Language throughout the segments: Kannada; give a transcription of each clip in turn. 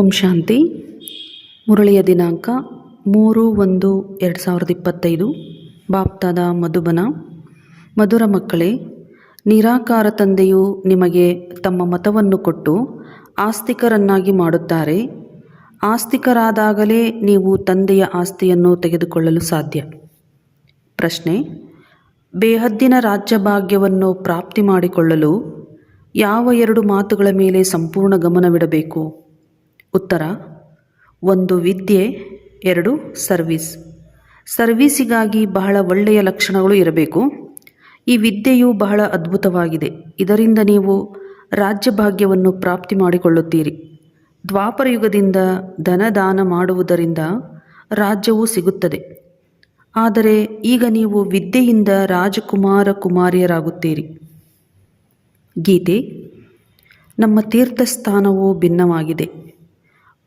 ಓಂ ಶಾಂತಿ. ಮುರಳಿಯ ದಿನಾಂಕ ಮೂರು ಒಂದು ಎರಡು ಸಾವಿರದ ಇಪ್ಪತ್ತೈದು. ಬಾಪ್ತಾದ ಮಧುಬನ. ಮಧುರ ಮಕ್ಕಳೇ, ನಿರಾಕಾರ ತಂದೆಯು ನಿಮಗೆ ತಮ್ಮ ಮತವನ್ನು ಕೊಟ್ಟು ಆಸ್ತಿಕರನ್ನಾಗಿ ಮಾಡುತ್ತಾರೆ. ಆಸ್ತಿಕರಾದಾಗಲೇ ನೀವು ತಂದೆಯ ಆಸ್ತಿಯನ್ನು ತೆಗೆದುಕೊಳ್ಳಲು ಸಾಧ್ಯ. ಪ್ರಶ್ನೆ, ಬೇಹದ್ದಿನ ರಾಜ್ಯಭಾಗ್ಯವನ್ನು ಪ್ರಾಪ್ತಿ ಮಾಡಿಕೊಳ್ಳಲು ಯಾವ ಎರಡು ಮಾತುಗಳ ಮೇಲೆ ಸಂಪೂರ್ಣ ಗಮನವಿಡಬೇಕು? ಉತ್ತರ, ಒಂದು ವಿದ್ಯೆ, ಎರಡು ಸರ್ವಿಸ್. ಸರ್ವೀಸಿಗಾಗಿ ಬಹಳ ಒಳ್ಳೆಯ ಲಕ್ಷಣಗಳು ಇರಬೇಕು. ಈ ವಿದ್ಯೆಯು ಬಹಳ ಅದ್ಭುತವಾಗಿದೆ. ಇದರಿಂದ ನೀವು ರಾಜ್ಯಭಾಗ್ಯವನ್ನು ಪ್ರಾಪ್ತಿ ಮಾಡಿಕೊಳ್ಳುತ್ತೀರಿ. ದ್ವಾಪರಯುಗದಿಂದ ಧನದಾನ ಮಾಡುವುದರಿಂದ ರಾಜ್ಯವು ಸಿಗುತ್ತದೆ. ಆದರೆ ಈಗ ನೀವು ವಿದ್ಯೆಯಿಂದ ರಾಜಕುಮಾರ ಕುಮಾರಿಯರಾಗುತ್ತೀರಿ. ಗೀತೆ, ನಮ್ಮ ತೀರ್ಥಸ್ಥಾನವು ಭಿನ್ನವಾಗಿದೆ.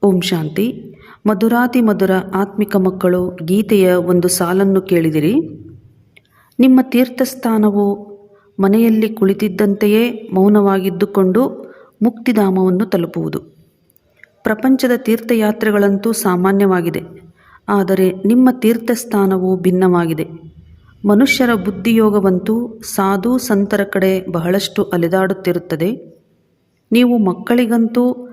ಓಂ ಶಾಂತಿ. ಮಧುರಾತಿ ಮಧುರ ಆತ್ಮಿಕ ಮಕ್ಕಳು, ಗೀತೆಯ ಒಂದು ಸಾಲನ್ನು ಕೇಳಿದಿರಿ. ನಿಮ್ಮ ತೀರ್ಥಸ್ಥಾನವು ಮನೆಯಲ್ಲಿ ಕುಳಿತಿದ್ದಂತೆಯೇ ಮೌನವಾಗಿದ್ದುಕೊಂಡು ಮುಕ್ತಿಧಾಮವನ್ನು ತಲುಪುವುದು. ಪ್ರಪಂಚದ ತೀರ್ಥಯಾತ್ರೆಗಳಂತೂ ಸಾಮಾನ್ಯವಾಗಿದೆ. ಆದರೆ ನಿಮ್ಮ ತೀರ್ಥಸ್ಥಾನವು ಭಿನ್ನವಾಗಿದೆ. ಮನುಷ್ಯರ ಬುದ್ಧಿಯೋಗವಂತೂ ಸಾಧು ಸಂತರ ಕಡೆ ಬಹಳಷ್ಟು ಅಲೆದಾಡುತ್ತಿರುತ್ತದೆ. ನೀವು ಮಕ್ಕಳಿಗಂತೂ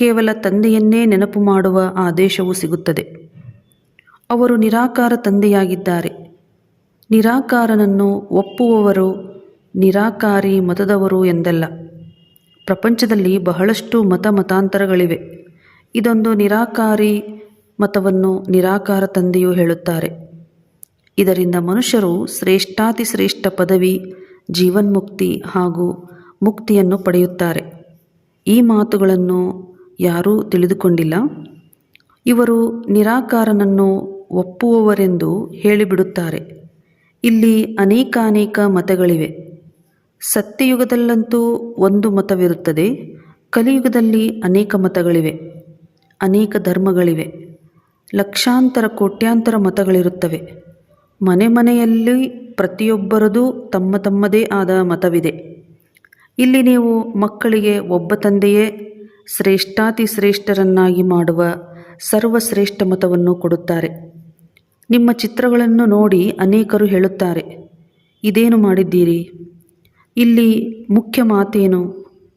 ಕೇವಲ ತಂದೆಯನ್ನೇ ನೆನಪು ಮಾಡುವ ಆದೇಶವು ಸಿಗುತ್ತದೆ. ಅವರು ನಿರಾಕಾರ ತಂದೆಯಾಗಿದ್ದಾರೆ. ನಿರಾಕಾರನನ್ನು ಒಪ್ಪುವವರು ನಿರಾಕಾರಿ ಮತದವರು ಎಂದಲ್ಲ. ಪ್ರಪಂಚದಲ್ಲಿ ಬಹಳಷ್ಟು ಮತ ಮತಾಂತರಗಳಿವೆ. ಇದೊಂದು ನಿರಾಕಾರಿ ಮತವನ್ನು ನಿರಾಕಾರ ತಂದೆಯು ಹೇಳುತ್ತಾರೆ. ಇದರಿಂದ ಮನುಷ್ಯರು ಶ್ರೇಷ್ಠಾತಿ ಶ್ರೇಷ್ಠ ಪದವಿ, ಜೀವನ್ಮುಕ್ತಿ ಹಾಗೂ ಮುಕ್ತಿಯನ್ನು ಪಡೆಯುತ್ತಾರೆ. ಈ ಮಾತುಗಳನ್ನು ಯಾರೂ ತಿಳಿದುಕೊಂಡಿಲ್ಲ. ಇವರು ನಿರಾಕಾರನನ್ನು ಒಪ್ಪುವವರೆಂದು ಹೇಳಿಬಿಡುತ್ತಾರೆ. ಇಲ್ಲಿ ಅನೇಕಾನೇಕ ಮತಗಳಿವೆ. ಸತ್ಯಯುಗದಲ್ಲಂತೂ ಒಂದು ಮತವಿರುತ್ತದೆ. ಕಲಿಯುಗದಲ್ಲಿ ಅನೇಕ ಮತಗಳಿವೆ. ಅನೇಕ ಧರ್ಮಗಳಿವೆ. ಲಕ್ಷಾಂತರ, ಕೋಟ್ಯಾಂತರ ಮತಗಳಿರುತ್ತವೆ. ಮನೆ ಮನೆಯಲ್ಲಿ ಪ್ರತಿಯೊಬ್ಬರದು ತಮ್ಮ ತಮ್ಮದೇ ಆದ ಮತವಿದೆ. ಇಲ್ಲಿ ನೀವು ಮಕ್ಕಳಿಗೆ, ಒಬ್ಬ ತಂದೆಯೇ ಶ್ರೇಷ್ಠಾತಿ ಶ್ರೇಷ್ಠರನ್ನಾಗಿ ಮಾಡುವ ಸರ್ವಶ್ರೇಷ್ಠ ಮತವನ್ನು ಕೊಡುತ್ತಾರೆ. ನಿಮ್ಮ ಚಿತ್ರಗಳನ್ನು ನೋಡಿ ಅನೇಕರು ಹೇಳುತ್ತಾರೆ, ಇದೇನು ಮಾಡಿದ್ದೀರಿ? ಇಲ್ಲಿ ಮುಖ್ಯ ಮಾತೇನು?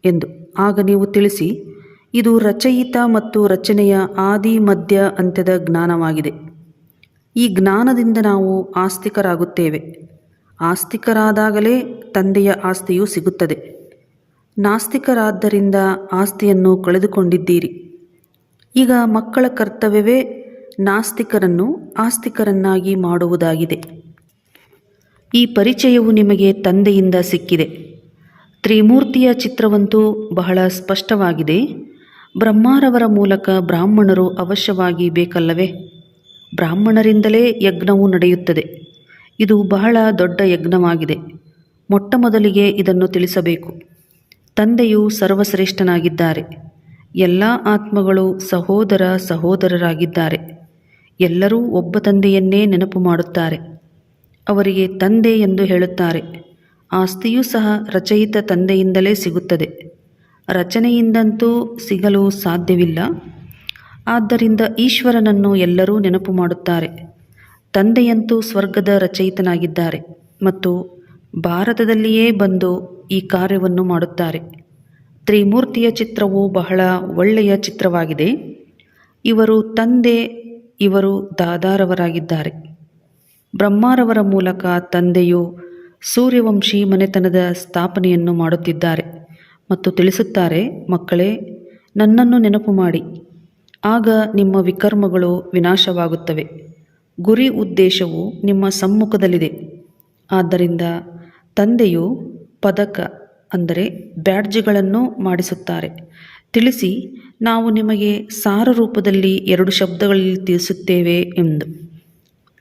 ಎಂದು. ಆಗ ನೀವು ತಿಳಿಸಿ, ಇದು ರಚಯಿತ ಮತ್ತು ರಚನೆಯ ಆದಿ, ಮಧ್ಯ, ಅಂತ್ಯದ ಜ್ಞಾನವಾಗಿದೆ. ಈ ಜ್ಞಾನದಿಂದ ನಾವು ಆಸ್ತಿಕರಾಗುತ್ತೇವೆ. ಆಸ್ತಿಕರಾದಾಗಲೇ ತಂದೆಯ ಆಸ್ತಿಯು ಸಿಗುತ್ತದೆ. ನಾಸ್ತಿಕರಾದ್ದರಿಂದ ಆಸ್ತಿಯನ್ನು ಕಳೆದುಕೊಂಡಿದ್ದೀರಿ. ಈಗ ಮಕ್ಕಳ ಕರ್ತವ್ಯವೇ ನಾಸ್ತಿಕರನ್ನು ಆಸ್ತಿಕರನ್ನಾಗಿ ಮಾಡುವುದಾಗಿದೆ. ಈ ಪರಿಚಯವು ನಿಮಗೆ ತಂದೆಯಿಂದ ಸಿಕ್ಕಿದೆ. ತ್ರಿಮೂರ್ತಿಯ ಚಿತ್ರವಂತೂ ಬಹಳ ಸ್ಪಷ್ಟವಾಗಿದೆ. ಬ್ರಹ್ಮಾರವರ ಮೂಲಕ ಬ್ರಾಹ್ಮಣರು ಅವಶ್ಯವಾಗಿ ಬೇಕಲ್ಲವೇ? ಬ್ರಾಹ್ಮಣರಿಂದಲೇ ಯಜ್ಞವು ನಡೆಯುತ್ತದೆ. ಇದು ಬಹಳ ದೊಡ್ಡ ಯಜ್ಞವಾಗಿದೆ. ಮೊಟ್ಟಮೊದಲಿಗೆ ಇದನ್ನು ತಿಳಿಸಬೇಕು. ತಂದೆಯು ಸರ್ವಶ್ರೇಷ್ಠನಾಗಿದ್ದಾರೆ. ಎಲ್ಲ ಆತ್ಮಗಳು ಸಹೋದರ ಸಹೋದರರಾಗಿದ್ದಾರೆ. ಎಲ್ಲರೂ ಒಬ್ಬ ತಂದೆಯನ್ನೇ ನೆನಪು ಮಾಡುತ್ತಾರೆ. ಅವರಿಗೆ ತಂದೆ ಎಂದು ಹೇಳುತ್ತಾರೆ. ಆಸ್ತಿಯೂ ಸಹ ರಚಯಿತ ತಂದೆಯಿಂದಲೇ ಸಿಗುತ್ತದೆ. ರಚನೆಯಿಂದಂತೂ ಸಿಗಲು ಸಾಧ್ಯವಿಲ್ಲ. ಆದ್ದರಿಂದ ಈಶ್ವರನನ್ನು ಎಲ್ಲರೂ ನೆನಪು ಮಾಡುತ್ತಾರೆ. ತಂದೆಯಂತೂ ಸ್ವರ್ಗದ ರಚಯಿತನಾಗಿದ್ದಾರೆ ಮತ್ತು ಭಾರತದಲ್ಲಿಯೇ ಬಂದು ಈ ಕಾರ್ಯವನ್ನು ಮಾಡುತ್ತಾರೆ. ತ್ರಿಮೂರ್ತಿಯ ಚಿತ್ರವು ಬಹಳ ಒಳ್ಳೆಯ ಚಿತ್ರವಾಗಿದೆ. ಇವರು ತಂದೆ, ಇವರು ದಾದಾರವರಾಗಿದ್ದಾರೆ. ಬ್ರಹ್ಮಾರವರ ಮೂಲಕ ತಂದೆಯು ಸೂರ್ಯವಂಶಿ ಮನೆತನದ ಸ್ಥಾಪನೆಯನ್ನು ಮಾಡುತ್ತಿದ್ದಾರೆ ಮತ್ತು ತಿಳಿಸುತ್ತಾರೆ, ಮಕ್ಕಳೇ, ನನ್ನನ್ನು ನೆನಪು ಮಾಡಿ. ಆಗ ನಿಮ್ಮ ವಿಕರ್ಮಗಳು ವಿನಾಶವಾಗುತ್ತವೆ. ಗುರಿ ಉದ್ದೇಶವು ನಿಮ್ಮ ಸಮ್ಮುಖದಲ್ಲಿದೆ. ಆದ್ದರಿಂದ ತಂದೆಯು ಪದಕ ಅಂದರೆ ಬ್ಯಾಡ್ಜ್ಗಳನ್ನು ಮಾಡಿಸುತ್ತಾರೆ. ತಿಳಿಸಿ, ನಾವು ನಿಮಗೆ ಸಾರ ರೂಪದಲ್ಲಿ ಎರಡು ಶಬ್ದಗಳಲ್ಲಿ ತಿಳಿಸುತ್ತೇವೆ ಎಂದು.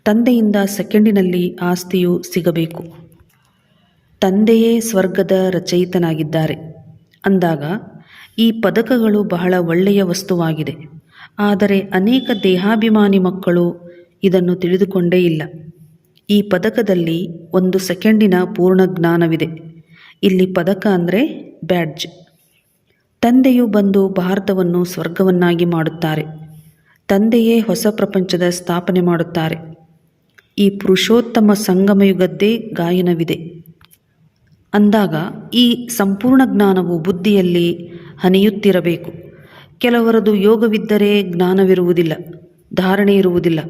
ತಂದೆಯಿಂದ ಸೆಕೆಂಡಿನಲ್ಲಿ ಆಸ್ತಿಯು ಸಿಗಬೇಕು. ತಂದೆಯೇ ಸ್ವರ್ಗದ ರಚಯಿತನಾಗಿದ್ದಾರೆ. ಅಂದಾಗ, ಈ ಪದಕಗಳು ಬಹಳ ಒಳ್ಳೆಯ ವಸ್ತುವಾಗಿದೆ. ಆದರೆ ಅನೇಕ ದೇಹಾಭಿಮಾನಿ ಮಕ್ಕಳು ಇದನ್ನು ತಿಳಿದುಕೊಂಡೇ ಇಲ್ಲ. ಈ ಪದಕದಲ್ಲಿ ಒಂದು ಸೆಕೆಂಡಿನ ಪೂರ್ಣ ಜ್ಞಾನವಿದೆ. ಇಲ್ಲಿ ಪದಕ ಅಂದರೆ ಬ್ಯಾಡ್ಜ್. ತಂದೆಯು ಬಂದು ಭಾರತವನ್ನು ಸ್ವರ್ಗವನ್ನಾಗಿ ಮಾಡುತ್ತಾರೆ. ತಂದೆಯೇ ಹೊಸ ಪ್ರಪಂಚದ ಸ್ಥಾಪನೆ ಮಾಡುತ್ತಾರೆ. ಈ ಪುರುಷೋತ್ತಮ ಸಂಗಮಯುಗದ್ದೇ ಗಾಯನವಿದೆ. ಅಂದಾಗ ಈ ಸಂಪೂರ್ಣ ಜ್ಞಾನವು ಬುದ್ಧಿಯಲ್ಲಿ ಹನಿಯುತ್ತಿರಬೇಕು. ಕೆಲವರದು ಯೋಗವಿದ್ದರೆ ಜ್ಞಾನವಿರುವುದಿಲ್ಲ, ಧಾರಣೆ ಇರುವುದಿಲ್ಲ.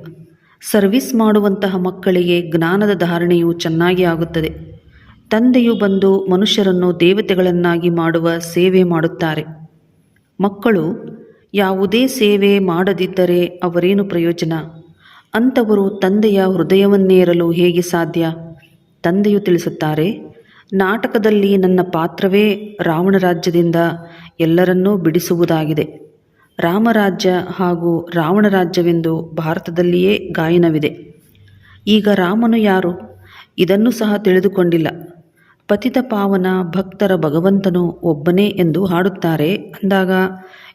ಸರ್ವಿಸ್ ಮಾಡುವಂತಹ ಮಕ್ಕಳಿಗೆ ಜ್ಞಾನದ ಧಾರಣೆಯು ಚೆನ್ನಾಗಿ ಆಗುತ್ತದೆ. ತಂದೆಯು ಬಂದು ಮನುಷ್ಯರನ್ನು ದೇವತೆಗಳನ್ನಾಗಿ ಮಾಡುವ ಸೇವೆ ಮಾಡುತ್ತಾರೆ. ಮಕ್ಕಳು, ಯಾವುದೇ ಸೇವೆ ಮಾಡದಿದ್ದರೆ ಅವರೇನು ಪ್ರಯೋಜನ? ಅಂಥವರು ತಂದೆಯ ಹೃದಯವನ್ನೇರಲು ಹೇಗೆ ಸಾಧ್ಯ? ತಂದೆಯು ತಿಳಿಸುತ್ತಾರೆ, ನಾಟಕದಲ್ಲಿ ನನ್ನ ಪಾತ್ರವೇ ರಾವಣ ರಾಜ್ಯದಿಂದ ಎಲ್ಲರನ್ನೂ ಬಿಡಿಸುವುದಾಗಿದೆ. ರಾಮರಾಜ್ಯ ಹಾಗೂ ರಾವಣ ರಾಜ್ಯವೆಂದು ಭಾರತದಲ್ಲಿಯೇ ಗಾಯನವಿದೆ. ಈಗ ರಾಮನು ಯಾರು? ಇದನ್ನು ಸಹ ತಿಳಿದುಕೊಂಡಿಲ್ಲ. ಪತಿತ ಪಾವನ ಭಕ್ತರ ಭಗವಂತನು ಒಬ್ಬನೇ ಎಂದು ಹಾಡುತ್ತಾರೆ. ಅಂದಾಗ,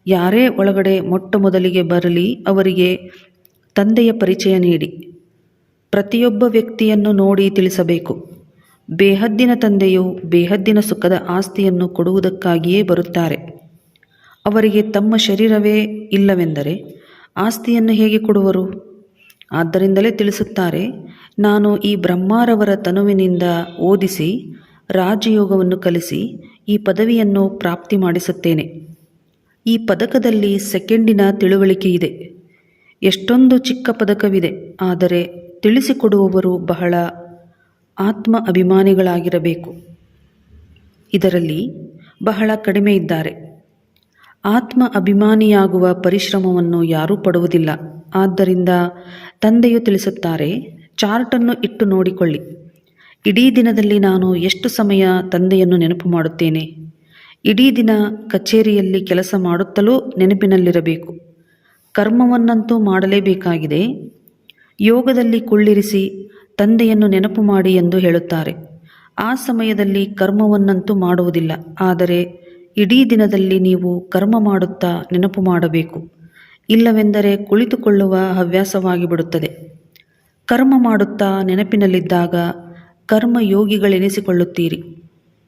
ಯಾರೇ ಒಳಗಡೆ ಮೊಟ್ಟ ಮೊದಲಿಗೆ ಬರಲಿ, ಅವರಿಗೆ ತಂದೆಯ ಪರಿಚಯ ನೀಡಿ. ಪ್ರತಿಯೊಬ್ಬ ವ್ಯಕ್ತಿಯನ್ನು ನೋಡಿ ತಿಳಿಸಬೇಕು. ಬೇಹದ್ದಿನ ತಂದೆಯು ಬೇಹದ್ದಿನ ಸುಖದ ಆಸ್ತಿಯನ್ನು ಕೊಡುವುದಕ್ಕಾಗಿಯೇ ಬರುತ್ತಾರೆ. ಅವರಿಗೆ ತಮ್ಮ ಶರೀರವೇ ಇಲ್ಲವೆಂದರೆ ಆಸ್ತಿಯನ್ನು ಹೇಗೆ ಕೊಡುವರು? ಆದ್ದರಿಂದಲೇ ತಿಳಿಸುತ್ತಾರೆ, ನಾನು ಈ ಬ್ರಹ್ಮಾರವರ ತನುವಿನಿಂದ ಓದಿಸಿ ರಾಜಯೋಗವನ್ನು ಕಲಿಸಿ ಈ ಪದವಿಯನ್ನು ಪ್ರಾಪ್ತಿ ಮಾಡಿಸುತ್ತೇನೆ. ಈ ಪದಕದಲ್ಲಿ ಸೆಕೆಂಡಿನ ತಿಳುವಳಿಕೆ ಇದೆ. ಎಷ್ಟೊಂದು ಚಿಕ್ಕ ಪದಕವಿದೆ, ಆದರೆ ತಿಳಿಸಿಕೊಡುವವರು ಬಹಳ ಆತ್ಮ ಅಭಿಮಾನಿಗಳಾಗಿರಬೇಕು. ಇದರಲ್ಲಿ ಬಹಳ ಕಡಿಮೆ ಇದ್ದಾರೆ. ಆತ್ಮ ಅಭಿಮಾನಿಯಾಗುವ ಪರಿಶ್ರಮವನ್ನು ಯಾರೂ ಪಡುವುದಿಲ್ಲ. ಆದ್ದರಿಂದ ತಂದೆಯು ತಿಳಿಸುತ್ತಾರೆ, ಚಾರ್ಟನ್ನು ಇಟ್ಟು ನೋಡಿಕೊಳ್ಳಿ. ಇಡೀ ದಿನದಲ್ಲಿ ನಾನು ಎಷ್ಟು ಸಮಯ ತಂದೆಯನ್ನು ನೆನಪು ಮಾಡುತ್ತೇನೆ? ಇಡೀ ದಿನ ಕಚೇರಿಯಲ್ಲಿ ಕೆಲಸ ಮಾಡುತ್ತಲೂ ನೆನಪಿನಲ್ಲಿರಬೇಕು. ಕರ್ಮವನ್ನಂತೂ ಮಾಡಲೇಬೇಕಾಗಿದೆ. ಯೋಗದಲ್ಲಿ ಕುಳ್ಳಿರಿಸಿ ತಂದೆಯನ್ನು ನೆನಪು ಮಾಡಿ ಎಂದು ಹೇಳುತ್ತಾರೆ. ಆ ಸಮಯದಲ್ಲಿ ಕರ್ಮವನ್ನಂತೂ ಮಾಡುವುದಿಲ್ಲ. ಆದರೆ ಇಡೀ ದಿನದಲ್ಲಿ ನೀವು ಕರ್ಮ ಮಾಡುತ್ತಾ ನೆನಪು ಮಾಡಬೇಕು. ಇಲ್ಲವೆಂದರೆ ಕುಳಿತುಕೊಳ್ಳುವ ಹವ್ಯಾಸವಾಗಿ ಬಿಡುತ್ತದೆ ಕರ್ಮ ಮಾಡುತ್ತಾ ನೆನಪಿನಲ್ಲಿದ್ದಾಗ ಕರ್ಮಯೋಗಿಗಳೆನಿಸಿಕೊಳ್ಳುತ್ತೀರಿ.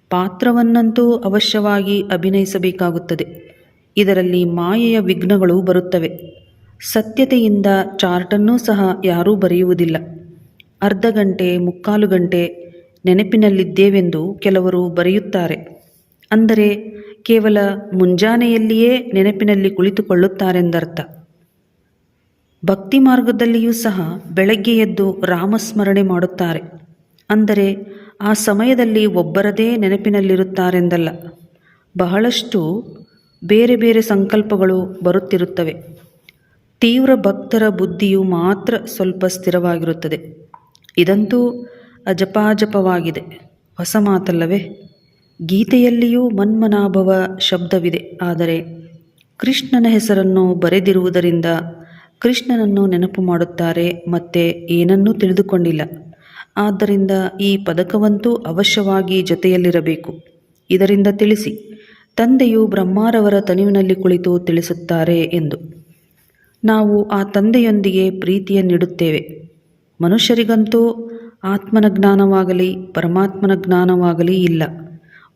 ಪಾತ್ರವನ್ನಂತೂ ಅವಶ್ಯವಾಗಿ ಅಭಿನಯಿಸಬೇಕಾಗುತ್ತದೆ. ಇದರಲ್ಲಿ ಮಾಯೆಯ ವಿಘ್ನಗಳು ಬರುತ್ತವೆ. ಸತ್ಯತೆಯಿಂದ ಚಾರ್ಟನ್ನೂ ಸಹ ಯಾರೂ ಬರೆಯುವುದಿಲ್ಲ. ಅರ್ಧ ಗಂಟೆ, ಮುಕ್ಕಾಲು ಗಂಟೆ ನೆನಪಿನಲ್ಲಿದ್ದೇವೆಂದು ಕೆಲವರು ಬರೆಯುತ್ತಾರೆ. ಅಂದರೆ ಕೇವಲ ಮುಂಜಾನೆಯಲ್ಲಿಯೇ ನೆನಪಿನಲ್ಲಿ ಕುಳಿತುಕೊಳ್ಳುತ್ತಾರೆಂದರ್ಥ. ಭಕ್ತಿ ಮಾರ್ಗದಲ್ಲಿಯೂ ಸಹ ಬೆಳಗ್ಗೆ ಎದ್ದು ರಾಮಸ್ಮರಣೆ ಮಾಡುತ್ತಾರೆ. ಅಂದರೆ ಆ ಸಮಯದಲ್ಲಿ ಒಬ್ಬರದೇ ನೆನಪಿನಲ್ಲಿರುತ್ತಾರೆಂದಲ್ಲ. ಬಹಳಷ್ಟು ಬೇರೆ ಬೇರೆ ಸಂಕಲ್ಪಗಳು ಬರುತ್ತಿರುತ್ತವೆ. ತೀವ್ರ ಭಕ್ತರ ಬುದ್ಧಿಯು ಮಾತ್ರ ಸ್ವಲ್ಪ ಸ್ಥಿರವಾಗಿರುತ್ತದೆ. ಇದಂತೂ ಅಜಪಾಜಪವಾಗಿದೆ. ಹೊಸ ಮಾತಲ್ಲವೇ? ಗೀತೆಯಲ್ಲಿಯೂ ಮನ್ಮನಾಭವ ಶಬ್ದವಿದೆ. ಆದರೆ ಕೃಷ್ಣನ ಹೆಸರನ್ನು ಬರೆದಿರುವುದರಿಂದ ಕೃಷ್ಣನನ್ನು ನೆನಪು ಮಾಡುತ್ತಾರೆ, ಮತ್ತೆ ಏನನ್ನೂ ತಿಳಿದುಕೊಂಡಿಲ್ಲ. ಆದ್ದರಿಂದ ಈ ಪದಕವಂತೂ ಅವಶ್ಯವಾಗಿ ಜೊತೆಯಲ್ಲಿರಬೇಕು. ಇದರಿಂದ ತಿಳಿಸಿ, ತಂದೆಯು ಬ್ರಹ್ಮಾರವರ ತನಿವಿನಲ್ಲಿ ಕುಳಿತು ತಿಳಿಸುತ್ತಾರೆ ಎಂದು. ನಾವು ಆ ತಂದೆಯೊಂದಿಗೆ ಪ್ರೀತಿಯನ್ನಿಡುತ್ತೇವೆ ಮನುಷ್ಯರಿಗಂತೂ ಆತ್ಮನ ಜ್ಞಾನವಾಗಲಿ, ಪರಮಾತ್ಮನ ಜ್ಞಾನವಾಗಲಿ ಇಲ್ಲ.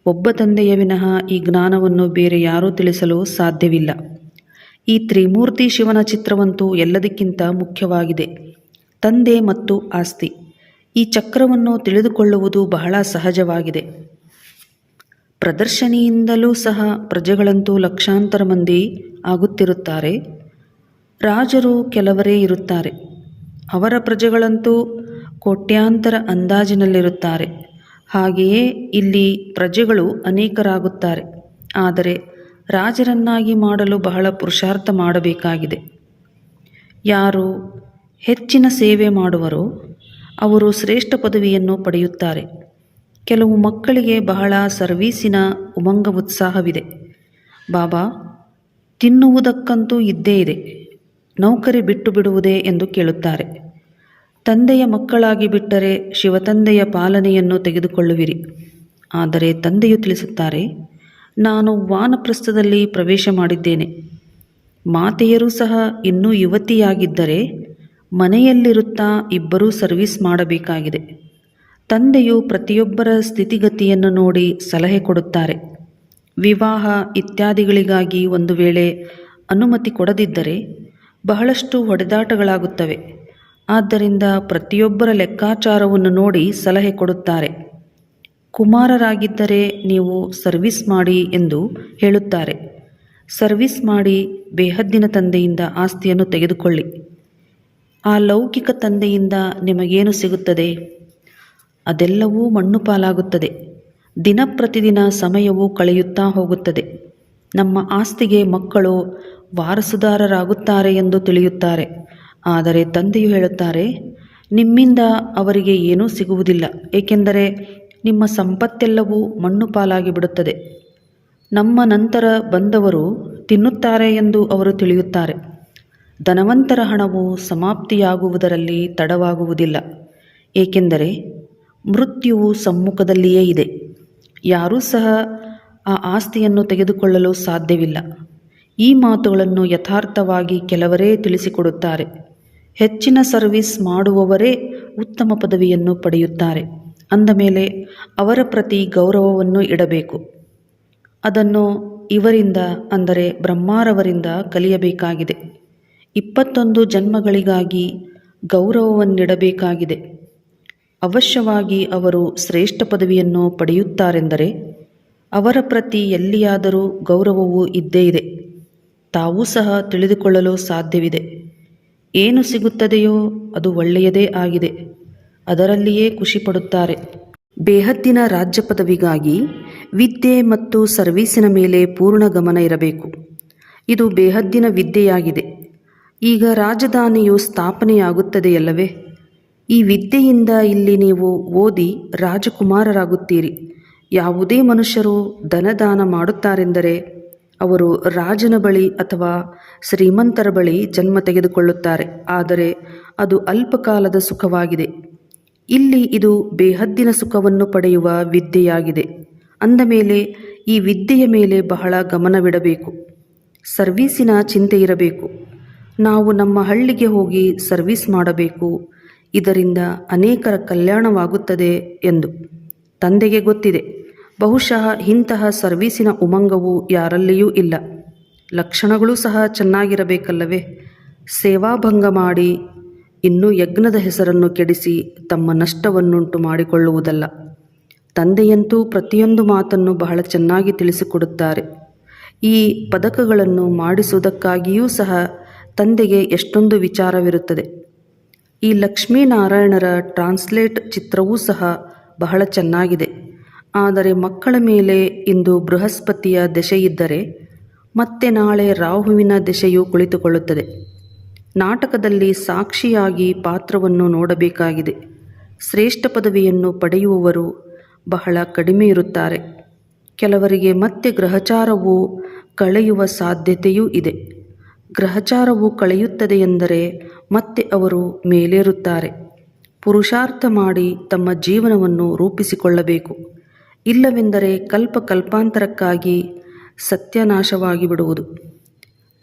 ಒಬ್ಬ ತಂದೆಯ ವಿನಃ ಈ ಜ್ಞಾನವನ್ನು ಬೇರೆ ಯಾರೂ ತಿಳಿಸಲು ಸಾಧ್ಯವಿಲ್ಲ. ಈ ತ್ರಿಮೂರ್ತಿ ಶಿವನ ಚಿತ್ರವಂತೂ ಎಲ್ಲದಕ್ಕಿಂತ ಮುಖ್ಯವಾಗಿದೆ. ತಂದೆ ಮತ್ತು ಆಸ್ತಿ. ಈ ಚಕ್ರವನ್ನು ತಿಳಿದುಕೊಳ್ಳುವುದು ಬಹಳ ಸಹಜವಾಗಿದೆ. ಪ್ರದರ್ಶನಿಯಿಂದಲೂ ಸಹ ಪ್ರಜೆಗಳಂತೂ ಲಕ್ಷಾಂತರ ಮಂದಿ ಆಗುತ್ತಿರುತ್ತಾರೆ. ರಾಜರು ಕೆಲವರೇ ಇರುತ್ತಾರೆ. ಅವರ ಪ್ರಜೆಗಳಂತೂ ಕೋಟ್ಯಾಂತರ ಅಂದಾಜಿನಲ್ಲಿರುತ್ತಾರೆ. ಹಾಗೆಯೇ ಇಲ್ಲಿ ಪ್ರಜೆಗಳು ಅನೇಕರಾಗುತ್ತಾರೆ. ಆದರೆ ರಾಜರನ್ನಾಗಿ ಮಾಡಲು ಬಹಳ ಪುರುಷಾರ್ಥ ಮಾಡಬೇಕಾಗಿದೆ. ಯಾರು ಹೆಚ್ಚಿನ ಸೇವೆ ಮಾಡುವರೋ ಅವರು ಶ್ರೇಷ್ಠ ಪದವಿಯನ್ನು ಪಡೆಯುತ್ತಾರೆ. ಕೆಲವು ಮಕ್ಕಳಿಗೆ ಬಹಳ ಸರ್ವೀಸಿನ ಉಮಂಗ ಉತ್ಸಾಹವಿದೆ ಬಾಬಾ, ತಿನ್ನುವುದಕ್ಕಂತೂ ಇದ್ದೇ ಇದೆ. ನೌಕರಿ ಬಿಟ್ಟು ಬಿಡುವುದೇ ಎಂದು ಕೇಳುತ್ತಾರೆ. ತಂದೆಯ ಮಕ್ಕಳಾಗಿ ಬಿಟ್ಟರೆ ಶಿವತಂದೆಯ ಪಾಲನೆಯನ್ನು ತೆಗೆದುಕೊಳ್ಳುವಿರಿ. ಆದರೆ ತಂದೆಯು ತಿಳಿಸುತ್ತಾರೆ, ನಾನು ವಾನಪ್ರಸ್ಥದಲ್ಲಿ ಪ್ರವೇಶ ಮಾಡಿದ್ದೇನೆ. ಮಾತೆಯರೂ ಸಹ ಇನ್ನೂ ಯುವತಿಯಾಗಿದ್ದರೆ ಮನೆಯಲ್ಲಿರುತ್ತಾ ಇಬ್ಬರೂ ಸರ್ವಿಸ್ ಮಾಡಬೇಕಾಗಿದೆ. ತಂದೆಯು ಪ್ರತಿಯೊಬ್ಬರ ಸ್ಥಿತಿಗತಿಯನ್ನು ನೋಡಿ ಸಲಹೆ ಕೊಡುತ್ತಾರೆ. ವಿವಾಹ ಇತ್ಯಾದಿಗಳಿಗಾಗಿ ಒಂದು ವೇಳೆ ಅನುಮತಿ ಕೊಡದಿದ್ದರೆ ಬಹಳಷ್ಟು ಹೊಡೆದಾಟಗಳಾಗುತ್ತವೆ. ಆದ್ದರಿಂದ ಪ್ರತಿಯೊಬ್ಬರ ಲೆಕ್ಕಾಚಾರವನ್ನು ನೋಡಿ ಸಲಹೆ ಕೊಡುತ್ತಾರೆ. ಕುಮಾರರಾಗಿದ್ದರೆ ನೀವು ಸರ್ವಿಸ್ ಮಾಡಿ ಎಂದು ಹೇಳುತ್ತಾರೆ. ಸರ್ವಿಸ್ ಮಾಡಿ ಬೇಹದ್ದಿನ ತಂದೆಯಿಂದ ಆಸ್ತಿಯನ್ನು ತೆಗೆದುಕೊಳ್ಳಿ. ಆ ಲೌಕಿಕ ತಂದೆಯಿಂದ ನಿಮಗೇನು ಸಿಗುತ್ತದೆ? ಅದೆಲ್ಲವೂ ಮಣ್ಣು ಪಾಲಾಗುತ್ತದೆ. ದಿನ ಪ್ರತಿದಿನ ಸಮಯವು ಕಳೆಯುತ್ತಾ ಹೋಗುತ್ತದೆ. ನಮ್ಮ ಆಸ್ತಿಗೆ ಮಕ್ಕಳು ವಾರಸುದಾರರಾಗುತ್ತಾರೆ ಎಂದು ತಿಳಿಯುತ್ತಾರೆ. ಆದರೆ ತಂದೆಯು ಹೇಳುತ್ತಾರೆ, ನಿಮ್ಮಿಂದ ಅವರಿಗೆ ಏನೂ ಸಿಗುವುದಿಲ್ಲ, ಏಕೆಂದರೆ ನಿಮ್ಮ ಸಂಪತ್ತೆಲ್ಲವೂ ಮಣ್ಣು ಪಾಲಾಗಿ ಬಿಡುತ್ತದೆ. ನಮ್ಮ ನಂತರ ಬಂದವರು ತಿನ್ನುತ್ತಾರೆ ಎಂದು ಅವರು ತಿಳಿಯುತ್ತಾರೆ. ಧನವಂತರ ಹಣವು ಸಮಾಪ್ತಿಯಾಗುವುದರಲ್ಲಿ ತಡವಾಗುವುದಿಲ್ಲ, ಏಕೆಂದರೆ ಮೃತ್ಯುವು ಸಮ್ಮುಖದಲ್ಲಿಯೇ ಇದೆ. ಯಾರೂ ಸಹ ಆ ಆಸ್ತಿಯನ್ನು ತೆಗೆದುಕೊಳ್ಳಲು ಸಾಧ್ಯವಿಲ್ಲ. ಈ ಮಾತುಗಳನ್ನು ಯಥಾರ್ಥವಾಗಿ ಕೆಲವರೇ ತಿಳಿಸಿಕೊಡುತ್ತಾರೆ. ಹೆಚ್ಚಿನ ಸರ್ವಿಸ್ ಮಾಡುವವರೇ ಉತ್ತಮ ಪದವಿಯನ್ನು ಪಡೆಯುತ್ತಾರೆ. ಅಂದ ಮೇಲೆ ಅವರ ಪ್ರತಿ ಗೌರವವನ್ನು ಇಡಬೇಕು. ಅದನ್ನು ಇವರಿಂದ, ಅಂದರೆ ಬ್ರಹ್ಮಾರವರಿಂದ ಕಲಿಯಬೇಕಾಗಿದೆ. ಇಪ್ಪತ್ತೊಂದು ಜನ್ಮಗಳಿಗಾಗಿ ಗೌರವವನ್ನಿಡಬೇಕಾಗಿದೆ. ಅವಶ್ಯವಾಗಿ ಅವರು ಶ್ರೇಷ್ಠ ಪದವಿಯನ್ನು ಪಡೆಯುತ್ತಾರೆಂದರೆ ಅವರ ಪ್ರತಿ ಎಲ್ಲಿಯಾದರೂ ಗೌರವವು ಇದ್ದೇ ಇದೆ. ತಾವೂ ಸಹ ತಿಳಿದುಕೊಳ್ಳಲು ಸಾಧ್ಯವಿದೆ. ಏನು ಸಿಗುತ್ತದೆಯೋ ಅದು ಒಳ್ಳೆಯದೇ ಆಗಿದೆ. ಅದರಲ್ಲಿಯೇ ಖುಷಿಪಡುತ್ತಾರೆ. ಬೇಹದ್ದಿನ ರಾಜ್ಯ ಪದವಿಗಾಗಿ ವಿದ್ಯೆ ಮತ್ತು ಸರ್ವೀಸಿನ ಮೇಲೆ ಪೂರ್ಣ ಗಮನ ಇರಬೇಕು. ಇದು ಬೇಹದ್ದಿನ ವಿದ್ಯೆಯಾಗಿದೆ. ಈಗ ರಾಜಧಾನಿಯು ಸ್ಥಾಪನೆಯಾಗುತ್ತದೆಯಲ್ಲವೇ? ಈ ವಿದ್ಯೆಯಿಂದ ಇಲ್ಲಿ ನೀವು ಓದಿ ರಾಜಕುಮಾರರಾಗುತ್ತೀರಿ. ಯಾವುದೇ ಮನುಷ್ಯರು ಧನದಾನ ಮಾಡುತ್ತಾರೆಂದರೆ ಅವರು ರಾಜನ ಬಳಿ ಅಥವಾ ಶ್ರೀಮಂತರ ಬಳಿ ಜನ್ಮ ತೆಗೆದುಕೊಳ್ಳುತ್ತಾರೆ. ಆದರೆ ಅದು ಅಲ್ಪಕಾಲದ ಸುಖವಾಗಿದೆ. ಇಲ್ಲಿ ಇದು ಬೇಹದ್ದಿನ ಸುಖವನ್ನು ಪಡೆಯುವ ವಿದ್ಯೆಯಾಗಿದೆ. ಅಂದ ಮೇಲೆ ಈ ವಿದ್ಯೆಯ ಮೇಲೆ ಬಹಳ ಗಮನವಿಡಬೇಕು. ಸರ್ವೀಸಿನ ಚಿಂತೆ ಇರಬೇಕು. ನಾವು ನಮ್ಮ ಹಳ್ಳಿಗೆ ಹೋಗಿ ಸರ್ವಿಸ್ ಮಾಡಬೇಕು. ಇದರಿಂದ ಅನೇಕರ ಕಲ್ಯಾಣವಾಗುತ್ತದೆ ಎಂದು ತಂದೆಗೆ ಗೊತ್ತಿದೆ. ಬಹುಶಃ ಇಂತಹ ಸರ್ವೀಸಿನ ಉಮಂಗವು ಯಾರಲ್ಲಿಯೂ ಇಲ್ಲ. ಲಕ್ಷಣಗಳು ಸಹ ಚೆನ್ನಾಗಿರಬೇಕಲ್ಲವೇ? ಸೇವಾಭಂಗ ಮಾಡಿ ಇನ್ನೂ ಯಜ್ಞದ ಹೆಸರನ್ನು ಕೆಡಿಸಿ ತಮ್ಮ ನಷ್ಟವನ್ನುಂಟು ಮಾಡಿಕೊಳ್ಳುವುದಲ್ಲ. ತಂದೆಯಂತೂ ಪ್ರತಿಯೊಂದು ಮಾತನ್ನು ಬಹಳ ಚೆನ್ನಾಗಿ ತಿಳಿಸಿಕೊಡುತ್ತಾರೆ. ಈ ಪದಕಗಳನ್ನು ಮಾಡಿಸುವುದಕ್ಕಾಗಿಯೂ ಸಹ ತಂದೆಗೆ ಎಷ್ಟೊಂದು ವಿಚಾರವಿರುತ್ತದೆ. ಈ ಲಕ್ಷ್ಮೀನಾರಾಯಣರ ಟ್ರಾನ್ಸ್ಲೇಟ್ ಚಿತ್ರವೂ ಸಹ ಬಹಳ ಚೆನ್ನಾಗಿದೆ. ಆದರೆ ಮಕ್ಕಳ ಮೇಲೆ ಇಂದು ಬೃಹಸ್ಪತಿಯ ದೆಸೆಯಿದ್ದರೆ ಮತ್ತೆ ನಾಳೆ ರಾಹುವಿನ ದೆಸೆಯು ಕುಳಿತುಕೊಳ್ಳುತ್ತದೆ. ನಾಟಕದಲ್ಲಿ ಸಾಕ್ಷಿಯಾಗಿ ಪಾತ್ರವನ್ನು ನೋಡಬೇಕಾಗಿದೆ. ಶ್ರೇಷ್ಠ ಪದವಿಯನ್ನು ಪಡೆಯುವವರು ಬಹಳ ಕಡಿಮೆ ಇರುತ್ತಾರೆ. ಕೆಲವರಿಗೆ ಮತ್ತೆ ಗ್ರಹಚಾರವು ಕಳೆಯುವ ಸಾಧ್ಯತೆಯೂ ಇದೆ. ಗ್ರಹಚಾರವು ಕಳೆಯುತ್ತದೆ ಎಂದರೆ ಮತ್ತೆ ಅವರು ಮೇಲೇರುತ್ತಾರೆ. ಪುರುಷಾರ್ಥ ಮಾಡಿ ತಮ್ಮ ಜೀವನವನ್ನು ರೂಪಿಸಿಕೊಳ್ಳಬೇಕು. ಇಲ್ಲವೆಂದರೆ ಕಲ್ಪ ಕಲ್ಪಾಂತರಕ್ಕಾಗಿ ಸತ್ಯನಾಶವಾಗಿ ಬಿಡುವುದು.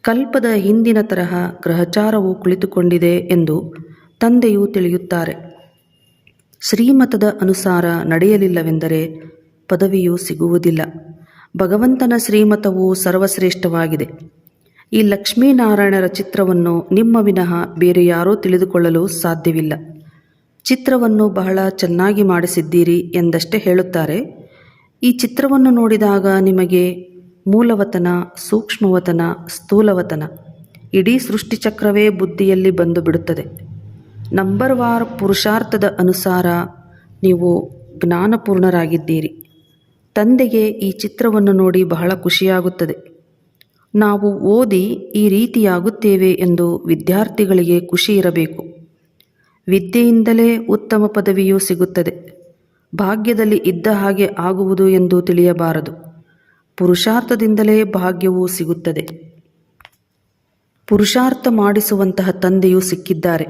ಕಲ್ಪದ ಹಿಂದಿನ ತರಹ ಗ್ರಹಚಾರವು ಕುಳಿತುಕೊಂಡಿದೆ ಎಂದು ತಂದೆಯು ತಿಳಿಯುತ್ತಾರೆ. ಶ್ರೀಮತದ ಅನುಸಾರ ನಡೆಯಲಿಲ್ಲವೆಂದರೆ ಪದವಿಯು ಸಿಗುವುದಿಲ್ಲ. ಭಗವಂತನ ಶ್ರೀಮತವು ಸರ್ವಶ್ರೇಷ್ಠವಾಗಿದೆ. ಈ ಲಕ್ಷ್ಮೀನಾರಾಯಣರ ಚಿತ್ರವನ್ನು ನಿಮ್ಮ ವಿನಃ ಬೇರೆ ಯಾರೂ ತಿಳಿದುಕೊಳ್ಳಲು ಸಾಧ್ಯವಿಲ್ಲ. ಚಿತ್ರವನ್ನು ಬಹಳ ಚೆನ್ನಾಗಿ ಮಾಡಿಸಿದ್ದೀರಿ ಎಂದಷ್ಟೇ ಹೇಳುತ್ತಾರೆ. ಈ ಚಿತ್ರವನ್ನು ನೋಡಿದಾಗ ನಿಮಗೆ ಮೂಲವತನ, ಸೂಕ್ಷ್ಮವತನ, ಸ್ಥೂಲವತನ ಇಡೀ ಸೃಷ್ಟಿಚಕ್ರವೇ ಬುದ್ಧಿಯಲ್ಲಿ ಬಂದು ಬಿಡುತ್ತದೆ. ನಂಬರ್ ವಾರ್ ಪುರುಷಾರ್ಥದ ಅನುಸಾರ ನೀವು ಜ್ಞಾನಪೂರ್ಣರಾಗಿದ್ದೀರಿ. ತಂದೆಗೆ ಈ ಚಿತ್ರವನ್ನು ನೋಡಿ ಬಹಳ ಖುಷಿಯಾಗುತ್ತದೆ. ನಾವು ಓದಿ ಈ ರೀತಿಯಾಗುತ್ತೇವೆ ಎಂದು ವಿದ್ಯಾರ್ಥಿಗಳಿಗೆ ಖುಷಿ ಇರಬೇಕು. ವಿದ್ಯೆಯಿಂದಲೇ ಉತ್ತಮ ಪದವಿಯೂ ಸಿಗುತ್ತದೆ. ಭಾಗ್ಯದಲ್ಲಿ ಇದ್ದ ಹಾಗೆ ಆಗುವುದು ಎಂದು ತಿಳಿಯಬಾರದು. ಪುರುಷಾರ್ಥದಿಂದಲೇ ಭಾಗ್ಯವೂ ಸಿಗುತ್ತದೆ. ಪುರುಷಾರ್ಥ ಮಾಡಿಸುವಂತಹ ತಂದೆಯೂ ಸಿಕ್ಕಿದ್ದಾರೆ.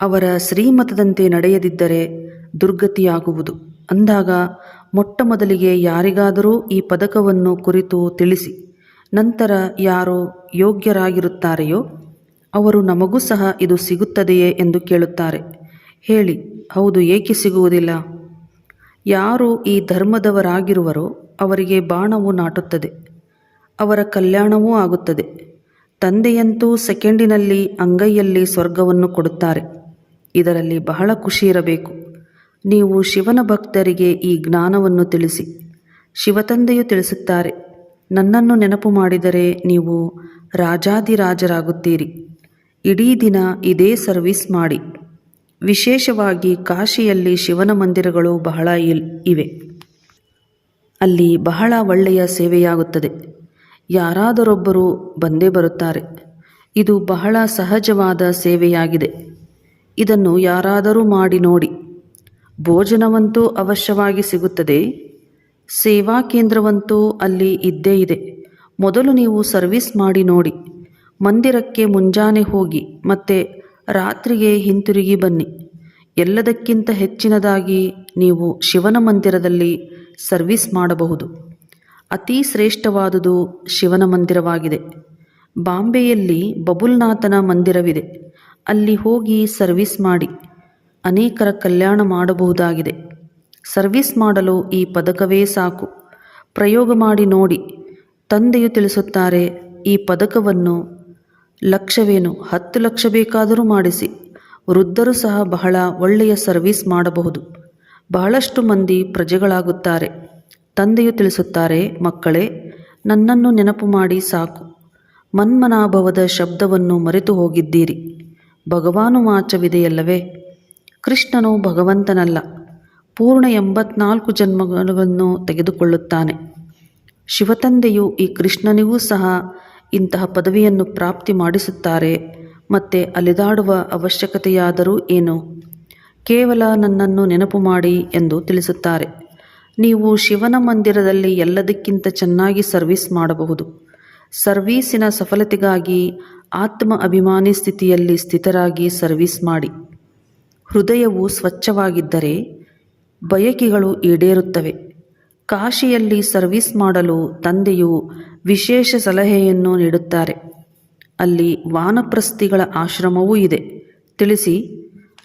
ಅವರ ಶ್ರೀಮತದಂತೆ ನಡೆಯದಿದ್ದರೆ ದುರ್ಗತಿಯಾಗುವುದು. ಅಂದಾಗ ಮೊಟ್ಟ ಮೊದಲಿಗೆ ಯಾರಿಗಾದರೂ ಈ ಪದಕವನ್ನು ಕುರಿತು ತಿಳಿಸಿ. ನಂತರ ಯಾರು ಯೋಗ್ಯರಾಗಿರುತ್ತಾರೆಯೋ, ಅವರು ನಮಗೂ ಸಹ ಇದು ಸಿಗುತ್ತದೆಯೇ ಎಂದು ಕೇಳುತ್ತಾರೆ. ಹೇಳಿ, ಹೌದು, ಏಕೆ ಸಿಗುವುದಿಲ್ಲ? ಯಾರು ಈ ಧರ್ಮದವರಾಗಿರುವರೋ, ಅವರಿಗೆ ಬಾಣವು ನಾಟುತ್ತದೆ, ಅವರ ಕಲ್ಯಾಣವೂ ಆಗುತ್ತದೆ. ತಂದೆಯಂತೂ ಸೆಕೆಂಡಿನಲ್ಲಿ ಅಂಗೈಯಲ್ಲಿ ಸ್ವರ್ಗವನ್ನು ಕೊಡುತ್ತಾರೆ. ಇದರಲ್ಲಿ ಬಹಳ ಖುಷಿ ಇರಬೇಕು ನೀವು ಶಿವನ ಭಕ್ತರಿಗೆ ಈ ಜ್ಞಾನವನ್ನು ತಿಳಿಸಿ. ಶಿವತಂದೆಯು ತಿಳಿಸುತ್ತಾರೆ. ನನ್ನನ್ನು ನೆನಪು ಮಾಡಿದರೆ ನೀವು ರಾಜಾದಿರಾಜರಾಗುತ್ತೀರಿ ಇಡೀ ದಿನ ಇದೇ ಸರ್ವಿಸ್ ಮಾಡಿ. ವಿಶೇಷವಾಗಿ ಕಾಶಿಯಲ್ಲಿ ಶಿವನ ಮಂದಿರಗಳು ಬಹಳ ಇವೆ. ಅಲ್ಲಿ ಬಹಳ ಒಳ್ಳೆಯ ಸೇವೆಯಾಗುತ್ತದೆ. ಯಾರಾದರೊಬ್ಬರು ಬಂದೇ ಬರುತ್ತಾರೆ. ಇದು ಬಹಳ ಸಹಜವಾದ ಸೇವೆಯಾಗಿದೆ. ಇದನ್ನು ಯಾರಾದರೂ ಮಾಡಿ ನೋಡಿ. ಭೋಜನವಂತೂ ಅವಶ್ಯವಾಗಿ ಸಿಗುತ್ತದೆ. ಸೇವಾ ಕೇಂದ್ರವಂತೂ ಅಲ್ಲಿ ಇದ್ದೇ ಇದೆ. ಮೊದಲು ನೀವು ಸರ್ವಿಸ್ ಮಾಡಿ ನೋಡಿ. ಮಂದಿರಕ್ಕೆ ಮುಂಜಾನೆ ಹೋಗಿ ಮತ್ತೆ ರಾತ್ರಿಗೆ ಹಿಂತಿರುಗಿ ಬನ್ನಿ. ಎಲ್ಲದಕ್ಕಿಂತ ಹೆಚ್ಚಿನದಾಗಿ ನೀವು ಶಿವನ ಮಂದಿರದಲ್ಲಿ ಸರ್ವಿಸ್ ಮಾಡಬಹುದು. ಅತಿ ಶ್ರೇಷ್ಠವಾದುದು ಶಿವನ ಮಂದಿರವಾಗಿದೆ. ಬಾಂಬೆಯಲ್ಲಿ ಬಬುಲ್ನಾಥನ ಮಂದಿರವಿದೆ. ಅಲ್ಲಿ ಹೋಗಿ ಸರ್ವಿಸ್ ಮಾಡಿ. ಅನೇಕರ ಕಲ್ಯಾಣ ಮಾಡಬಹುದಾಗಿದೆ. ಸರ್ವಿಸ್ ಮಾಡಲು ಈ ಪದಕವೇ ಸಾಕು. ಪ್ರಯೋಗ ಮಾಡಿ ನೋಡಿ. ತಂದೆಯು ತಿಳಿಸುತ್ತಾರೆ, ಈ ಪದಕವನ್ನು ಲಕ್ಷವೇನು, ಹತ್ತು ಲಕ್ಷ ಬೇಕಾದರೂ ಮಾಡಿಸಿ. ವೃದ್ಧರು ಸಹ ಬಹಳ ಒಳ್ಳೆಯ ಸರ್ವಿಸ್ ಮಾಡಬಹುದು. ಬಹಳಷ್ಟು ಮಂದಿ ಪ್ರಜೆಗಳಾಗುತ್ತಾರೆ. ತಂದೆಯು ತಿಳಿಸುತ್ತಾರೆ, ಮಕ್ಕಳೇ, ನನ್ನನ್ನು ನೆನಪು ಮಾಡಿ ಸಾಕು. ಮನ್ಮನಾಭವದ ಶಬ್ದವನ್ನು ಮರೆತು ಹೋಗಿದ್ದೀರಿ. ಭಗವಾನು ಮಾಚವಿದೆಯಲ್ಲವೇ ಕೃಷ್ಣನು ಭಗವಂತನಲ್ಲ. ಪೂರ್ಣ ಎಂಬತ್ನಾಲ್ಕು ಜನ್ಮಗಳನ್ನು ತೆಗೆದುಕೊಳ್ಳುತ್ತಾನೆ. ಶಿವತಂದೆಯು ಈ ಕೃಷ್ಣನಿಗೂ ಸಹ ಇಂತಹ ಪದವಿಯನ್ನು ಪ್ರಾಪ್ತಿ ಮಾಡಿಸುತ್ತಾರೆ. ಮತ್ತೆ ಅಲೆದಾಡುವ ಅವಶ್ಯಕತೆಯಾದರೂ ಏನು? ಕೇವಲ ನನ್ನನ್ನು ನೆನಪು ಮಾಡಿ ಎಂದು ತಿಳಿಸುತ್ತಾರೆ. ನೀವು ಶಿವನ ಮಂದಿರದಲ್ಲಿ ಎಲ್ಲದಕ್ಕಿಂತ ಚೆನ್ನಾಗಿ ಸರ್ವಿಸ್ ಮಾಡಬಹುದು. ಸರ್ವೀಸಿನ ಸಫಲತೆಗಾಗಿ ಆತ್ಮ ಅಭಿಮಾನಿ ಸ್ಥಿತಿಯಲ್ಲಿ ಸ್ಥಿತರಾಗಿ ಸರ್ವಿಸ್ ಮಾಡಿ. ಹೃದಯವು ಸ್ವಚ್ಛವಾಗಿದ್ದರೆ ಬಯಕೆಗಳು ಈಡೇರುತ್ತವೆ. ಕಾಶಿಯಲ್ಲಿ ಸರ್ವಿಸ್ ಮಾಡಲು ತಂದೆಯು ವಿಶೇಷ ಸಲಹೆಯನ್ನು ನೀಡುತ್ತಾರೆ. ಅಲ್ಲಿ ವಾನಪ್ರಸ್ಥಿಗಳ ಆಶ್ರಮವೂ ಇದೆ. ತಿಳಿಸಿ,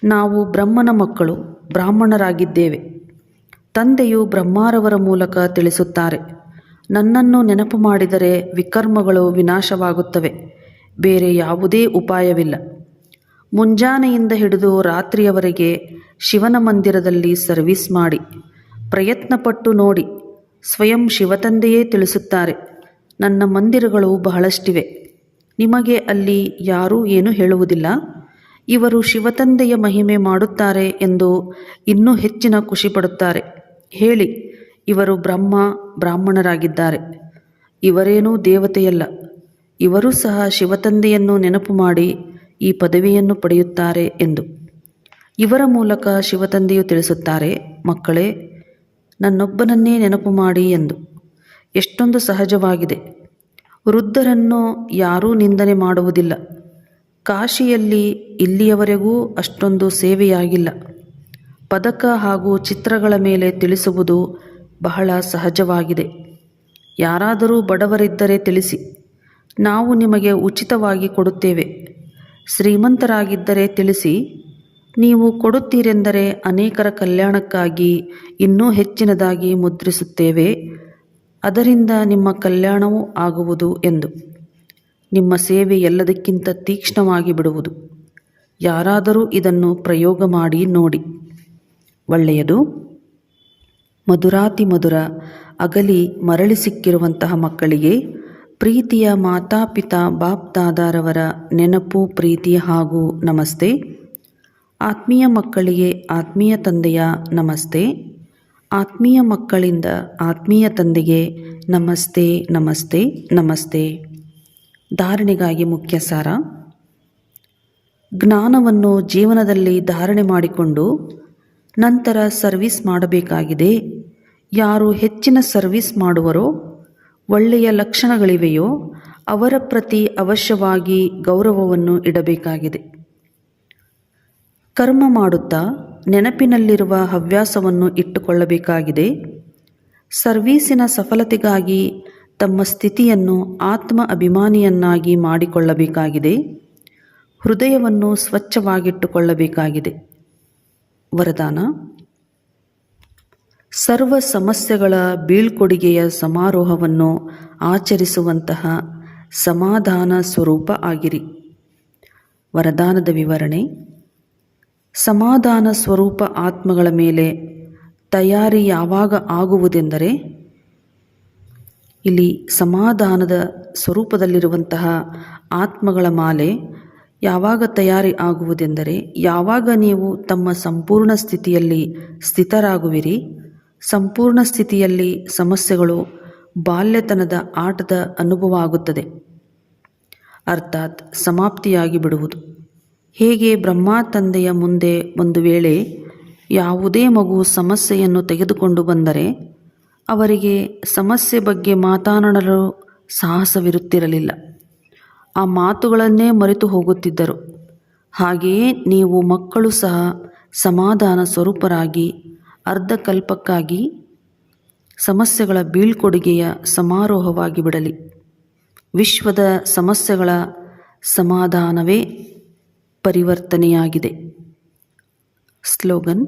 ನಾವು ಬ್ರಹ್ಮನ ಮಕ್ಕಳು, ಬ್ರಾಹ್ಮಣರಾಗಿದ್ದೇವೆ. ತಂದೆಯು ಬ್ರಹ್ಮಾರವರ ಮೂಲಕ ತಿಳಿಸುತ್ತಾರೆ, ನನ್ನನ್ನು ನೆನಪು ಮಾಡಿದರೆ ವಿಕರ್ಮಗಳು ವಿನಾಶವಾಗುತ್ತವೆ, ಬೇರೆ ಯಾವುದೇ ಉಪಾಯವಿಲ್ಲ. ಮುಂಜಾನೆಯಿಂದ ಹಿಡಿದು ರಾತ್ರಿಯವರೆಗೆ ಶಿವನ ಮಂದಿರದಲ್ಲಿ ಸರ್ವಿಸ್ ಮಾಡಿ, ಪ್ರಯತ್ನಪಟ್ಟು ನೋಡಿ, ಸ್ವಯಂ ಶಿವತಂದೆಯೇ ತಿಳಿಸುತ್ತಾರೆ. ನನ್ನ ಮಂದಿರಗಳು ಬಹಳಷ್ಟಿವೆ. ನಿಮಗೆ ಅಲ್ಲಿ ಯಾರೂ ಏನೂ ಹೇಳುವುದಿಲ್ಲ? ಇವರು ಶಿವತಂದೆಯ ಮಹಿಮೆ ಮಾಡುತ್ತಾರೆ ಎಂದು ಇನ್ನೂ ಹೆಚ್ಚಿನ ಖುಷಿಪಡುತ್ತಾರೆ ಹೇಳಿ, ಇವರು ಬ್ರಹ್ಮ, ಬ್ರಾಹ್ಮಣರಾಗಿದ್ದಾರೆ. ಇವರೇನೂ ದೇವತೆಯಲ್ಲ. ಇವರೂ ಸಹ ಶಿವತಂದೆಯನ್ನು ನೆನಪು ಮಾಡಿ ಈ ಪದವಿಯನ್ನು ಪಡೆಯುತ್ತಾರೆ ಎಂದು. ಇವರ ಮೂಲಕ ಶಿವತಂದೆಯು ತಿಳಿಸುತ್ತಾರೆ, ಮಕ್ಕಳೇ, ನನ್ನೊಬ್ಬನನ್ನೇ ನೆನಪು ಮಾಡಿ ಎಂದು. ಎಷ್ಟೊಂದು ಸಹಜವಾಗಿದೆ. ವೃದ್ಧರನ್ನು ಯಾರೂ ನಿಂದನೆ ಮಾಡುವುದಿಲ್ಲ. ಕಾಶಿಯಲ್ಲಿ ಇಲ್ಲಿಯವರೆಗೂ ಅಷ್ಟೊಂದು ಸೇವೆಯಾಗಿಲ್ಲ. ಪದಕ ಹಾಗೂ ಚಿತ್ರಗಳ ಮೇಲೆ ತಿಳಿಸುವುದು ಬಹಳ ಸಹಜವಾಗಿದೆ. ಯಾರಾದರೂ ಬಡವರಿದ್ದರೆ ತಿಳಿಸಿ. ನಾವು ನಿಮಗೆ ಉಚಿತವಾಗಿ ಕೊಡುತ್ತೇವೆ. ಶ್ರೀಮಂತರಾಗಿದ್ದರೆ ತಿಳಿಸಿ, ನೀವು ಕೊಡುತ್ತೀರೆಂದರೆ ಅನೇಕರ ಕಲ್ಯಾಣಕ್ಕಾಗಿ ಇನ್ನೂ ಹೆಚ್ಚಿನದಾಗಿ ಮುದ್ರಿಸುತ್ತೇವೆ. ಅದರಿಂದ ನಿಮ್ಮ ಕಲ್ಯಾಣವೂ ಆಗುವುದು ಎಂದು. ನಿಮ್ಮ ಸೇವೆ ಎಲ್ಲದಕ್ಕಿಂತ ತೀಕ್ಷ್ಣವಾಗಿ ಬಿಡುವುದು. ಯಾರಾದರೂ ಇದನ್ನು ಪ್ರಯೋಗ ಮಾಡಿ ನೋಡಿ. ಒಳ್ಳೆಯದು. ಮಧುರಾತಿ ಮಧುರ, ಅಗಲಿ ಮರಳಿ ಸಿಕ್ಕಿರುವಂತಹ ಮಕ್ಕಳಿಗೆ ಪ್ರೀತಿಯ ಮಾತಾಪಿತಾ ಬಾಪ್ ದಾದಾರವರ ನೆನಪು, ಪ್ರೀತಿ ಹಾಗೂ ನಮಸ್ತೆ. ಆತ್ಮೀಯ ಮಕ್ಕಳಿಗೆ ಆತ್ಮೀಯ ತಂದೆಯ ನಮಸ್ತೆ. ಆತ್ಮೀಯ ಮಕ್ಕಳಿಂದ ಆತ್ಮೀಯ ತಂದೆಗೆ ನಮಸ್ತೆ ನಮಸ್ತೆ ನಮಸ್ತೆ. ಧಾರಣೆಗಾಗಿ ಮುಖ್ಯ ಸಾರ ಜ್ಞಾನವನ್ನು ಜೀವನದಲ್ಲಿ ಧಾರಣೆ ಮಾಡಿಕೊಂಡು ನಂತರ ಸರ್ವಿಸ್ ಮಾಡಬೇಕಾಗಿದೆ. ಯಾರು ಹೆಚ್ಚಿನ ಸರ್ವಿಸ್ ಮಾಡುವರೋ ಒಳ್ಳೆಯ ಲಕ್ಷಣಗಳಿವೆಯೋ ಅವರ ಪ್ರತಿ ಅವಶ್ಯವಾಗಿ ಗೌರವವನ್ನು ಇಡಬೇಕಾಗಿದೆ. ಕರ್ಮ ಮಾಡುತ್ತಾ ನೆನಪಿನಲ್ಲಿರುವ ಹವ್ಯಾಸವನ್ನು ಇಟ್ಟುಕೊಳ್ಳಬೇಕಾಗಿದೆ. ಸರ್ವೀಸಿನ ಸಫಲತೆಗಾಗಿ ತಮ್ಮ ಸ್ಥಿತಿಯನ್ನು ಆತ್ಮ ಅಭಿಮಾನಿಯನ್ನಾಗಿ ಮಾಡಿಕೊಳ್ಳಬೇಕಾಗಿದೆ. ಹೃದಯವನ್ನು ಸ್ವಚ್ಛವಾಗಿಟ್ಟುಕೊಳ್ಳಬೇಕಾಗಿದೆ. ವರದಾನ ಸರ್ವ ಸಮಸ್ಯೆಗಳ ಬೀಳ್ಕೊಡುಗೆಯ ಸಮಾರೋಹವನ್ನು ಆಚರಿಸುವಂತಹ ಸಮಾಧಾನ ಸ್ವರೂಪ ಆಗಿರಿ. ವರದಾನದ ವಿವರಣೆ, ಸಮಾಧಾನ ಸ್ವರೂಪ ಆತ್ಮಗಳ ಮೇಲೆ ತಯಾರಿ ಯಾವಾಗ ಆಗುವುದೆಂದರೆ, ಇಲ್ಲಿ ಸಮಾಧಾನದ ಸ್ವರೂಪದಲ್ಲಿರುವಂತಹ ಆತ್ಮಗಳ ಮಾಲೆ ಯಾವಾಗ ತಯಾರಿ ಆಗುವುದೆಂದರೆ, ಯಾವಾಗ ನೀವು ತಮ್ಮ ಸಂಪೂರ್ಣ ಸ್ಥಿತಿಯಲ್ಲಿ ಸ್ಥಿತರಾಗುವಿರಿ ಸಂಪೂರ್ಣ ಸ್ಥಿತಿಯಲ್ಲಿ ಸಮಸ್ಯೆಗಳು ಬಾಲ್ಯತನದ ಆಟದ ಅನುಭವ ಆಗುತ್ತದೆ. ಅರ್ಥಾತ್ ಸಮಾಪ್ತಿಯಾಗಿ ಬಿಡುವುದು. ಹೇಗೆ ಬ್ರಹ್ಮ ತಂದೆಯ ಮುಂದೆ ಒಂದು ವೇಳೆ ಯಾವುದೇ ಮಗು ಸಮಸ್ಯೆಯನ್ನು ತೆಗೆದುಕೊಂಡು ಬಂದರೆ ಅವರಿಗೆ ಸಮಸ್ಯೆ ಬಗ್ಗೆ ಮಾತನಾಡಲು ಸಾಹಸವಿರುತ್ತಿರಲಿಲ್ಲ. ಆ ಮಾತುಗಳನ್ನೇ ಮರೆತು ಹೋಗುತ್ತಿದ್ದರು. ಹಾಗೆಯೇ ನೀವು ಮಕ್ಕಳು ಸಹ ಸಮಾಧಾನ ಸ್ವರೂಪರಾಗಿ ಅರ್ಧಕಲ್ಪಕ್ಕಾಗಿ ಸಮಸ್ಯೆಗಳ ಬೀಳ್ಕೊಡುಗೆಯ ಸಮಾರೋಹವಾಗಿ ಬಿಡಲಿ. ವಿಶ್ವದ ಸಮಸ್ಯೆಗಳ ಸಮಾಧಾನವೇ ಪರಿವರ್ತನೆಯಾಗಿದೆ. ಸ್ಲೋಗನ್,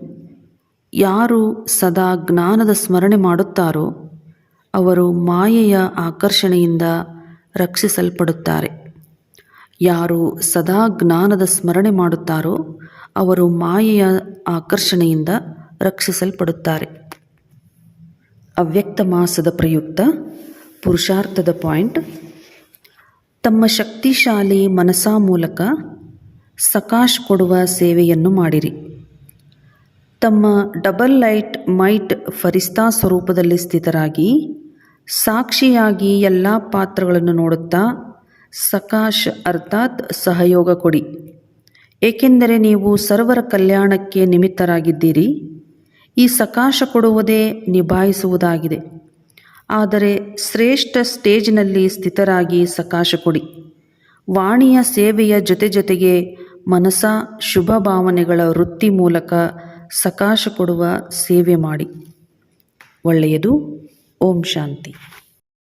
ಯಾರು ಸದಾ ಜ್ಞಾನದ ಸ್ಮರಣೆ ಮಾಡುತ್ತಾರೋ ಅವರು ಮಾಯೆಯ ಆಕರ್ಷಣೆಯಿಂದ ರಕ್ಷಿಸಲ್ಪಡುತ್ತಾರೆ. ಯಾರು ಸದಾ ಜ್ಞಾನದ ಸ್ಮರಣೆ ಮಾಡುತ್ತಾರೋ ಅವರು ಮಾಯೆಯ ಆಕರ್ಷಣೆಯಿಂದ ರಕ್ಷಿಸಲ್ಪಡುತ್ತಾರೆ. ಅವ್ಯಕ್ತ ಮಾಸದ ಪ್ರಯುಕ್ತ ಪುರುಷಾರ್ಥದ ಪಾಯಿಂಟ್. ತಮ್ಮ ಶಕ್ತಿಶಾಲಿ ಮನಸಾ ಮೂಲಕ ಸಕಾಶ್ ಕೊಡುವ ಸೇವೆಯನ್ನು ಮಾಡಿರಿ. ತಮ್ಮ ಡಬಲ್ ಲೈಟ್ ಮೈಟ್ ಫರಿಸ್ತಾ ಸ್ವರೂಪದಲ್ಲಿ ಸ್ಥಿತರಾಗಿ ಸಾಕ್ಷಿಯಾಗಿ ಎಲ್ಲ ಪಾತ್ರಗಳನ್ನು ನೋಡುತ್ತಾ ಸಕಾಶ್ ಅರ್ಥಾತ್ ಸಹಯೋಗ ಕೊಡಿ. ಏಕೆಂದರೆ ನೀವು ಸರ್ವರ ಕಲ್ಯಾಣಕ್ಕೆ ನಿಮಿತ್ತರಾಗಿದ್ದೀರಿ. ಈ ಸಕಾಶ ಕೊಡುವುದೇ ನಿಭಾಯಿಸುವುದಾಗಿದೆ. ಆದರೆ ಶ್ರೇಷ್ಠ ಸ್ಟೇಜ್ನಲ್ಲಿ ಸ್ಥಿತರಾಗಿ ಸಕಾಶ ಕೊಡಿ. ವಾಣಿಯ ಸೇವೆಯ ಜೊತೆ ಜೊತೆಗೆ ಮನಸ ಶುಭ ಭಾವನೆಗಳ ವೃತ್ತಿ ಮೂಲಕ ಸಕಾಶ ಕೊಡುವ ಸೇವೆ ಮಾಡಿ. ಒಳ್ಳೆಯದು. ಓಂ ಶಾಂತಿ.